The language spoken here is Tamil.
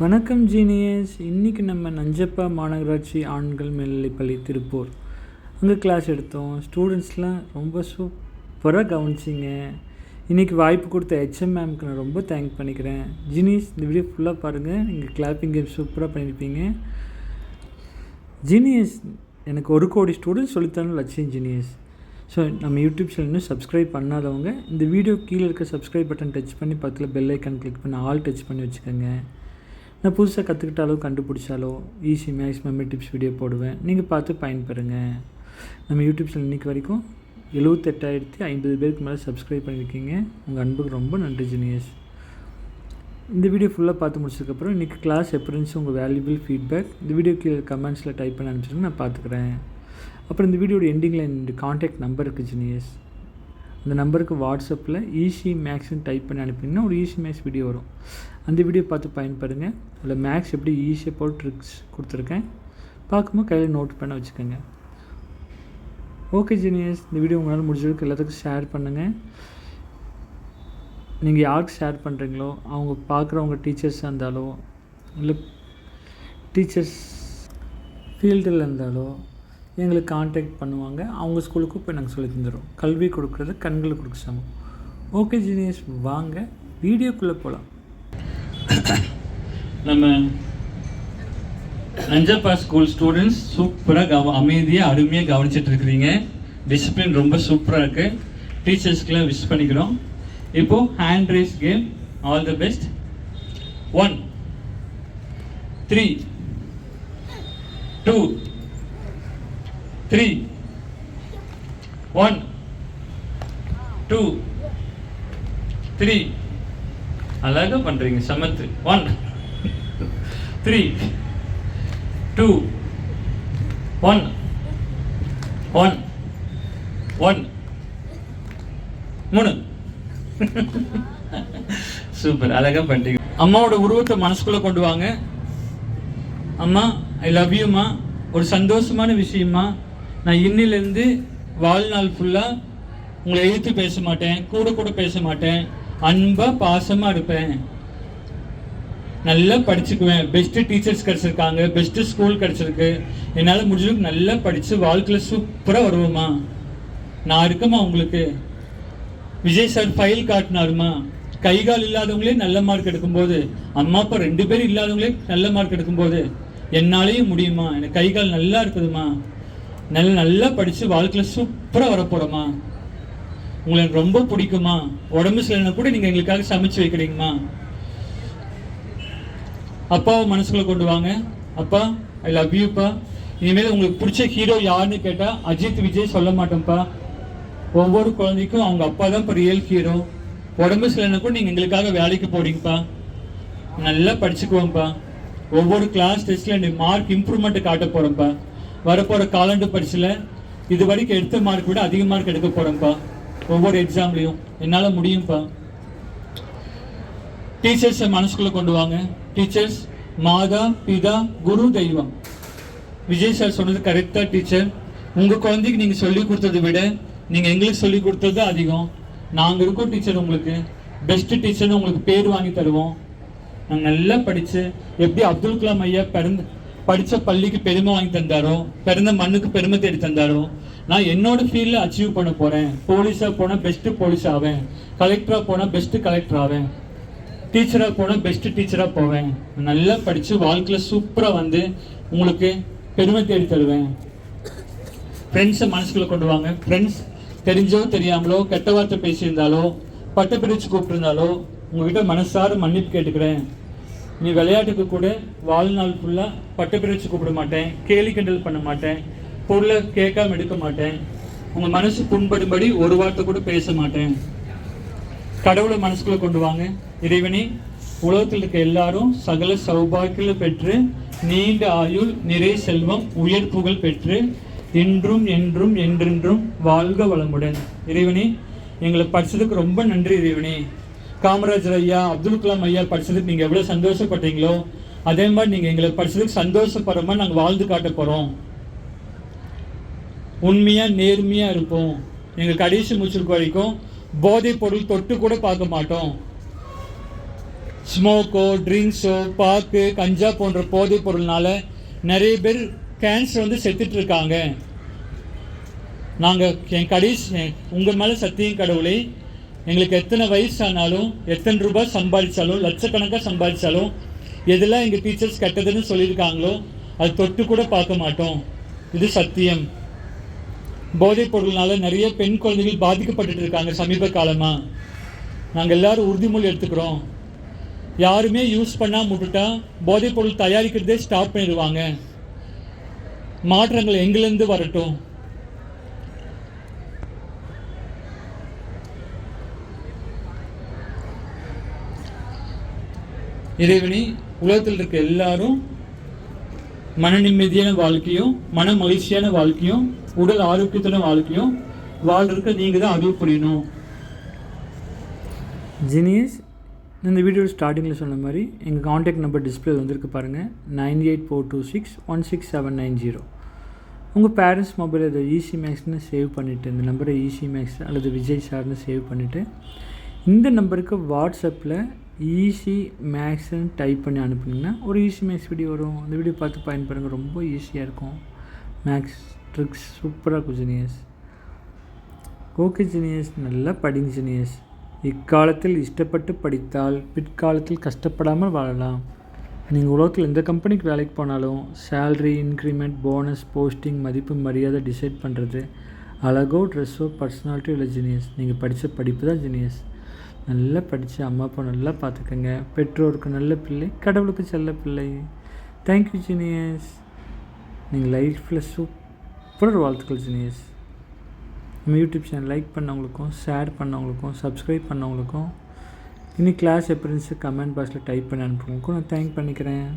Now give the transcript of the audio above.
வணக்கம் ஜீனியஸ். இன்றைக்கி நம்ம நஞ்சப்பா மாநகராட்சி ஆண்கள் மேல்நிலைப்பள்ளி திருப்பூர். அங்கே கிளாஸ் எடுத்தோம். ஸ்டூடெண்ட்ஸ்லாம் ரொம்ப சூப்பராக கவனிச்சிங்க. இன்றைக்கி வாய்ப்பு கொடுத்த ஹெச்எம் மேம்க்கு நான் ரொம்ப தேங்க் பண்ணிக்கிறேன். ஜீனியஸ் இந்த வீடியோ ஃபுல்லாக பாருங்கள் நீங்கள் கிளாப்பிங் கேம் சூப்பராக பண்ணியிருப்பீங்க ஜீனியஸ் எனக்கு ஒரு கோடி ஸ்டூடெண்ட்ஸ் சொல்லித்தரணும் லட்சியம் ஜீனியஸ். ஸோ நம்ம யூடியூப் சேனல் இன்னும் சப்ஸ்கிரைப் பண்ணாதவங்க இந்த வீடியோ கீழே இருக்க சப்ஸ்கிரைப் பட்டன் டச் பண்ணி பக்கத்தில் பெல் ஐக்கான் கிளிக் பண்ணி ஆல் டச் பண்ணி வச்சுக்கோங்க. நான் புதுசாக கற்றுக்கிட்டாலோ கண்டுபிடிச்சாலோ easy maths memory tips video போடுவேன். நீங்கள் பார்த்து பயன்பெறுங்க. நம்ம யூடியூப் சேனல் இன்றைக்கி வரைக்கும் எழுபத்தெட்டாயிரத்தி ஐம்பது பேருக்கு மேலே சப்ஸ்கிரைப் பண்ணியிருக்கீங்க உங்கள் அன்புக்கு ரொம்ப நன்றி ஜினியஸ் இந்த வீடியோ ஃபுல்லாக பார்த்து முடிச்சதுக்கப்புறம் இன்றைக்கி கிளாஸ் எப்படின்னு உங்கள் வேல்யூபிள் ஃபீட்பேக் இந்த வீடியோ கீழே கமெண்ட்ஸில் டைப் பண்ணி அனுப்பிச்சிருங்க நான் பார்த்துக்குறேன். அப்புறம் இந்த வீடியோட எண்டிங்கில் என்னோட காண்டாக்ட் நம்பர் இருக்குது ஜினியஸ் அந்த நம்பருக்கு வாட்ஸ்அப்பில் ஈஸி மேக்ஸ்னு டைப் பண்ணி அனுப்பிங்கன்னா ஒரு ஈஸி மேக்ஸ் வீடியோ வரும். அந்த வீடியோ பார்த்து பயன்படுங்க. அதில் மேக்ஸ் எப்படி ஈஸியாக போல் ட்ரிக்ஸ் கொடுத்துருக்கேன். பார்க்கும்போது கையில் நோட் பண்ண வச்சுக்கோங்க. ஓகே ஜீனியஸ் இந்த வீடியோ உங்களால் முடிஞ்சதுக்கு எல்லாத்துக்கும் ஷேர் பண்ணுங்கள் நீங்கள் யாருக்கு ஷேர் பண்ணுறீங்களோ அவங்க பார்க்குறவங்க டீச்சர்ஸாக இருந்தாலோ இல்லை டீச்சர்ஸ் ஃபீல்டில் இருந்தாலோ எங்களுக்கு காண்டாக்ட் பண்ணுவாங்க. அவங்க ஸ்கூலுக்கும் போய் நாங்கள் சொல்லி தந்துடுறோம் கல்வி கொடுக்குறது கண்களுக்கு கொடுக்க சமம் ஓகே ஜினேஷ் வாங்க வீடியோக்குள்ளே போகலாம் நம்ம நஞ்சப்பா ஸ்கூல் ஸ்டூடெண்ட்ஸ் சூப்பராக கவ அமைதியாக அருமையாக கவனிச்சிட்டு இருக்கிறீங்க. டிசிப்ளின் ரொம்ப சூப்பராக இருக்குது டீச்சர்ஸ்க்கெலாம் விஷ் பண்ணிக்கிறோம். இப்போது hand raise game all the best one three two three one two three அழகாக பண்ணுறீங்க சமத்து. One three two one one one மூணு சூப்பர் அழகாக பண்ணிட்டீங்க. அம்மாவோட உருவத்தை மனசுக்குள்ளே கொண்டு வாங்க. அம்மா ஐ லவ் யூம்மா ஒரு சந்தோஷமான விஷயமா நான் இன்னிலேருந்து வாழ்நாள் ஃபுல்லாக உங்களை எழுத்து பேச மாட்டேன் கூட கூட பேச மாட்டேன். அன்பாக பாசமாக இருப்பேன். நல்லா படிச்சுக்குவேன். பெஸ்ட்டு டீச்சர்ஸ் கிடச்சிருக்காங்க. பெஸ்ட்டு ஸ்கூல் கிடச்சிருக்கு. என்னால் முடிஞ்சதுக்கு நல்லா படித்து வாழ்க்கையில் சூப்பராக வருவோமா? நான் இருக்கமா உங்களுக்கு. விஜய் சார் ஃபைல் காட்டினாருமா கை கால் இல்லாதவங்களே நல்ல மார்க் எடுக்கும்போது அம்மா அப்பா ரெண்டு பேரும் இல்லாதவங்களே நல்ல மார்க் எடுக்கும்போது என்னாலேயும் முடியுமா? எனக்கு கை கால் நல்லா இருக்குதுமா? நல்ல நல்லா படித்து வாழ்க்கையில் சூப்பராக வரப்போகிறோமா உங்களை எனக்கு ரொம்ப பிடிக்குமா? உடம்பு சரியில்லைனா கூட நீங்கள் எங்களுக்காக சமைச்சு வைக்கிறீங்கம்மா. அப்பாவை மனசுக்குள்ளே கொண்டு வாங்க. அப்பா ஐ லவ் யூப்பா இனிமேல் உங்களுக்கு பிடிச்ச ஹீரோ யாருன்னு கேட்டால் அஜித் விஜய் சொல்ல மாட்டோம்ப்பா. ஒவ்வொரு குழந்தைக்கும் அவங்க அப்பா தான் இப்போ ரியல் ஹீரோ உடம்பு சரியில்லைனா கூட நீங்கள் எங்களுக்காக வேலைக்கு போறீங்கப்பா. நல்லா படிச்சுக்குவோம்ப்பா. ஒவ்வொரு கிளாஸ் டெஸ்ட்டில் நீ மார்க் இம்ப்ரூவ்மெண்ட்டு காட்ட போகிறோம்ப்பா வரப்போகிற காலண்டு பரிசில் இது வரைக்கும் எடுத்த மார்க் விட அதிக மார்க் எடுக்க போகிறேன்ப்பா ஒவ்வொரு எக்ஸாம்லையும் என்னால் முடியும்ப்பா டீச்சர்ஸை மனசுக்குள்ளே கொண்டு வாங்க. டீச்சர்ஸ் மாதா பிதா குரு தெய்வம். விஜய் சார் சொன்னது கரெக்டாக டீச்சர் உங்கள் குழந்தைக்கு நீங்கள் சொல்லி கொடுத்ததை விட நீங்கள் எங்களுக்கு சொல்லி கொடுத்தது அதிகம். நாங்கள் இருக்கோம் டீச்சர் உங்களுக்கு. பெஸ்ட்டு டீச்சர்னு உங்களுக்கு பேர் வாங்கி தருவோம். நாங்கள் நல்லா படிச்சு எப்படி அப்துல் கலாம் ஐயா பிறந்து படித்த பள்ளிக்கு பெருமை வாங்கி தந்தாரோ? பிறந்த மண்ணுக்கு பெருமை தேடி தந்தாரோ? நான் என்னோட ஃபீல்டில் அச்சீவ் பண்ண போகிறேன் போலீஸாக போனால் பெஸ்ட்டு போலீஸ் ஆவேன். கலெக்டராக போனால் பெஸ்ட்டு கலெக்டர் ஆவேன். டீச்சராக போனால் பெஸ்ட்டு டீச்சராக போவேன். நல்லா படித்து வாழ்க்கையில் சூப்பராக வந்து உங்களுக்கு பெருமை தேடி தருவேன். ஃப்ரெண்ட்ஸை மனசுக்குள்ளே கொண்டு வாங்க. ஃப்ரெண்ட்ஸ் தெரிஞ்சோ தெரியாமலோ கெட்ட வார்த்தை பேசியிருந்தாலோ பட்ட பிரித்து கூப்பிட்டுருந்தாலோ உங்ககிட்ட மனசார மன்னிப்பு கேட்டுக்கிறேன். நீ விளையாட்டுக்கு கூட வாழ்நாள் ஃபுல்லாக பட்டு பிரித்து கூப்பிட மாட்டேன் கேலி கிண்டல் பண்ண மாட்டேன் பொருளை கேட்காம எடுக்க மாட்டேன். உங்கள் மனசு புண்படும்படி ஒரு வார்த்தை கூட பேச மாட்டேன். கடவுளை மனசுக்குள்ளே கொண்டு வாங்க. இறைவனே உலகத்தில் இருக்க எல்லாரும் சகல சௌபாக்கியில் பெற்று நீண்ட ஆயுள் நிறை செல்வம் உயர் புகழ் பெற்று இன்றும் என்றும் என்றென்றும் வாழ்க வளமுடன். இறைவனே எங்களை படிச்சதுக்கு ரொம்ப நன்றி இறைவனே. காமராஜர் ஐயா அப்துல் கலாம் ஐயா படிச்சதுக்கு நீங்க எவ்வளவு சந்தோஷப்பட்டீங்களோ அதே மாதிரி நீங்க எங்களை படிச்சதுக்கு சந்தோஷப்படுற மாதிரி நாங்கள் வாழ்ந்து காட்ட போறோம். உண்மையா நேர்மையா இருப்போம். எங்க கடைசி முடிச்சிருக்க வரைக்கும் போதைப் பொருள் தொட்டு கூட பார்க்க மாட்டோம். ஸ்மோக்கோ ட்ரிங்க்ஸோ பாக்கு கஞ்சா போன்ற போதைப் பொருள்னால நிறைய பேர் கேன்சர் வந்து செத்துட்டு இருக்காங்க. நாங்கள் என் கடைசி உங்கள் மேலே சத்தியம் கடவுளை எங்களுக்கு எத்தனை வயசு ஆனாலும் எத்தனை ரூபாய் சம்பாதிச்சாலும் லட்சக்கணக்காக சம்பாதிச்சாலும் எதெல்லாம் எங்கள் டீச்சர்ஸ் கெட்டதுன்னு சொல்லியிருக்காங்களோ அது தொட்டு கூட பார்க்க மாட்டோம். இது சத்தியம். போதைப் பொருள்னால நிறைய பெண் குழந்தைகள் பாதிக்கப்பட்டு இருக்காங்க சமீப காலமாக நாங்கள் எல்லாரும் உறுதிமொழி எடுத்துக்கிறோம். யாருமே யூஸ் பண்ணால் முட்டுட்டால் போதைப் பொருள் தயாரிக்கிறதே ஸ்டாப் பண்ணிடுவாங்க. மாற்றங்கள் எங்கிலேருந்து வரட்டும். இறைவனை உலகத்தில் இருக்க எல்லாரும் மன நிம்மதியான வாழ்க்கையும் மன மகிழ்ச்சியான வாழ்க்கையும் உடல் ஆரோக்கியத்தான வாழ்க்கையும் வாழ்றதுக்கு நீங்கள் தான் அறிவு புரியணும். ஜீனியஸ் இந்த வீடியோ ஸ்டார்டிங்கில் சொன்ன மாதிரி எங்கள் காண்டாக்ட் நம்பர் டிஸ்பிளே வந்திருக்கு பாருங்கள் nine eight four two six one six seven nine zero உங்கள் பேரண்ட்ஸ் மொபைல் இதை ஈஸி மேக்ஸ்னு சேவ் பண்ணிவிட்டு இந்த நம்பரை ஈஸி மேக்ஸ் அல்லது விஜய் சார்னு சேவ் பண்ணிவிட்டு இந்த நம்பருக்கு வாட்ஸ்அப்பில் ஈஸி மேக்ஸ்ன்னு டைப் பண்ணி அனுப்புனீங்கன்னா ஒரு ஈஸி மேக்ஸ் வீடியோ வரும். அந்த வீடியோ பார்த்து பயன்படுங்க. ரொம்ப ஈஸியாக இருக்கும். மேக்ஸ் ட்ரிக்ஸ் சூப்பராக இருக்கும் ஜீனியஸ் ஓகே ஜீனியஸ் நல்லா படிங்க ஜீனியஸ் இக்காலத்தில் இஷ்டப்பட்டு படித்தால் பிற்காலத்தில் கஷ்டப்படாமல் வாழலாம். நீங்கள் உலகத்தில் எந்த கம்பெனிக்கு வேலைக்கு போனாலும் சேல்ரி இன்க்ரிமெண்ட் போனஸ் போஸ்டிங் மதிப்பு மரியாதை டிசைட் பண்ணுறது அழகோ ட்ரெஸ்ஸோ பர்சனாலிட்டியோ இல்லை ஜீனியஸ் நீங்கள் படித்த படிப்பு தான் ஜீனியஸ் நல்லா படித்து அம்மா அப்பா நல்லா பார்த்துக்கோங்க பெற்றோருக்கு நல்ல பிள்ளை கடவுளுக்கு செல்ல பிள்ளை. தேங்க்யூ ஜீனியஸ் நீங்கள் லைஃப்பில் சூப்பர் வாழ்த்துக்கள் ஜீனியஸ் நம்ம யூடியூப் சேனல் லைக் பண்ணவங்களுக்கும் ஷேர் பண்ணவங்களுக்கும் சப்ஸ்கிரைப் பண்ணவங்களுக்கும் இனி கிளாஸ் எப்படி இருந்துச்சு கமெண்ட் பாக்ஸில் டைப் பண்ணி அனுப்புவங்களுக்கும் நான் தேங்க் பண்ணிக்கிறேன்.